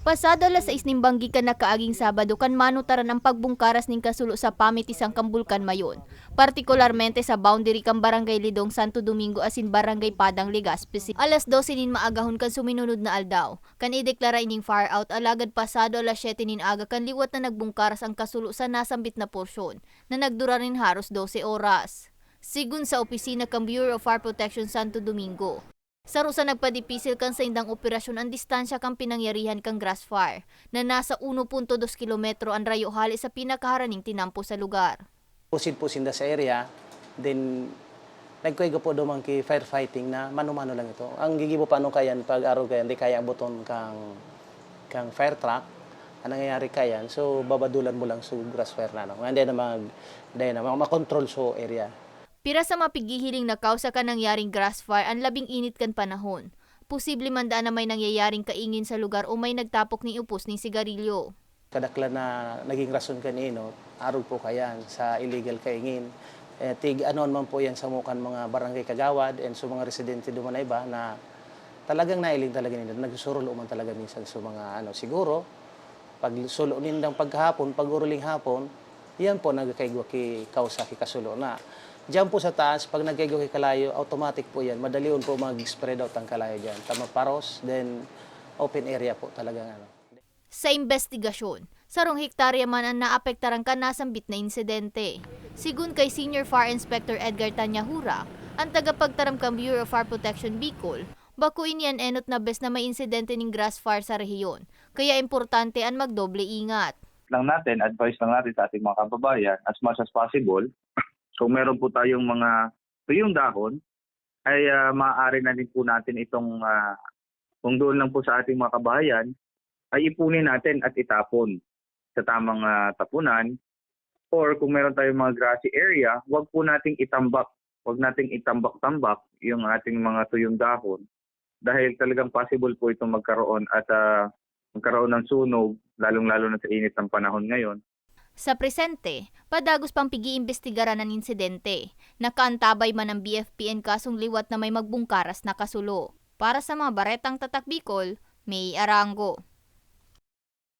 Pasado alas 6 ning banggi ka na kaaging Sabado kan manutaran ang pagbungkaras ning kasulo sa pamitisang kambulkan mayon. Partikularmente sa boundary kan Barangay Lidong Santo Domingo asin Barangay Padang Legazpi. Alas 12 nin maagahon kan suminunod na aldaw. Kan ideklara ining far out alagad pasado alas 7 nin aga kan liwat na nagbungkaras ang kasulo sa nasambit na porsyon na nagdura rin haros 12 oras. Sigun sa opisina kan Bureau of Fire Protection Santo Domingo, Sarusa nagpadipisil kan sa indang operasyon ang distansya kang pinangyarihan kang grass fire na nasa 1.2 kilometro ang rayo hali sa pinakaharaning tinampo sa lugar. pusid-pusin sa area, then nagkuigo po dumang ki firefighting na mano-mano lang ito. Ang gigibo pa ano kayan pag araw kayan, di kaya buton kang kang fire truck, ang nangyayari kayan, so babadulan mo lang sa grass fire na. No? Hindi na mag, na, makontrol so area. Pira sa mapigihiling na kausa ka nangyaring grass fire ang labing init kan panahon. Posible man na may nangyayaring kaingin sa lugar o may nagtapok ni upos ni sigarilyo. Kadakla na naging rason kanino, araw po kayan sa illegal kaingin. Eh, tig anon man po yan sa mukan mga barangay kagawad and sa mga residente duman na iba na talagang nailing talaga nila. Nagsusurulo man talaga minsan sa mga ano. Siguro, pag sulo nindang paghapon, pag uruling hapon, yan po nagkaigwa ki kausa ki kasulo na. Diyan po sa taas, pag nagkaigwa ki kalayo, automatic po yan. Madalion po mag-spread out ang kalayo dyan. Tama paros, then open area po talaga. Ano. Sa investigasyon, sarong hektarya man ang naapektarang kanasambit na insidente. Sigun kay Senior Fire Inspector Edgar Tanyahura, ang tagapagtaram kang Bureau of Fire Protection Bicol, bakuin yan enot na bes na may insidente ng grass fire sa rehiyon. Kaya importante ang magdoble ingat. lang natin, advice lang natin sa ating mga kababayan as much as possible. Kung meron po tayong mga tuyong dahon, ay ah, maaari na din po natin itong, ah, kung doon lang po sa ating mga kabahayan, ay ipunin natin at itapon sa tamang ah, tapunan. Or kung meron tayong mga grassy area, wag po nating itambak. Wag nating itambak-tambak yung ating mga tuyong dahon. Dahil talagang possible po itong magkaroon at ah, magkaroon ng sunog, lalong-lalo na sa init ng panahon ngayon. Sa presente, padagos pang pigi-imbestigaran ng insidente. Nakaantabay man ng BFPN kasong liwat na may magbungkaras na kasulo. Para sa mga baretang tatak Bicol, may Arango.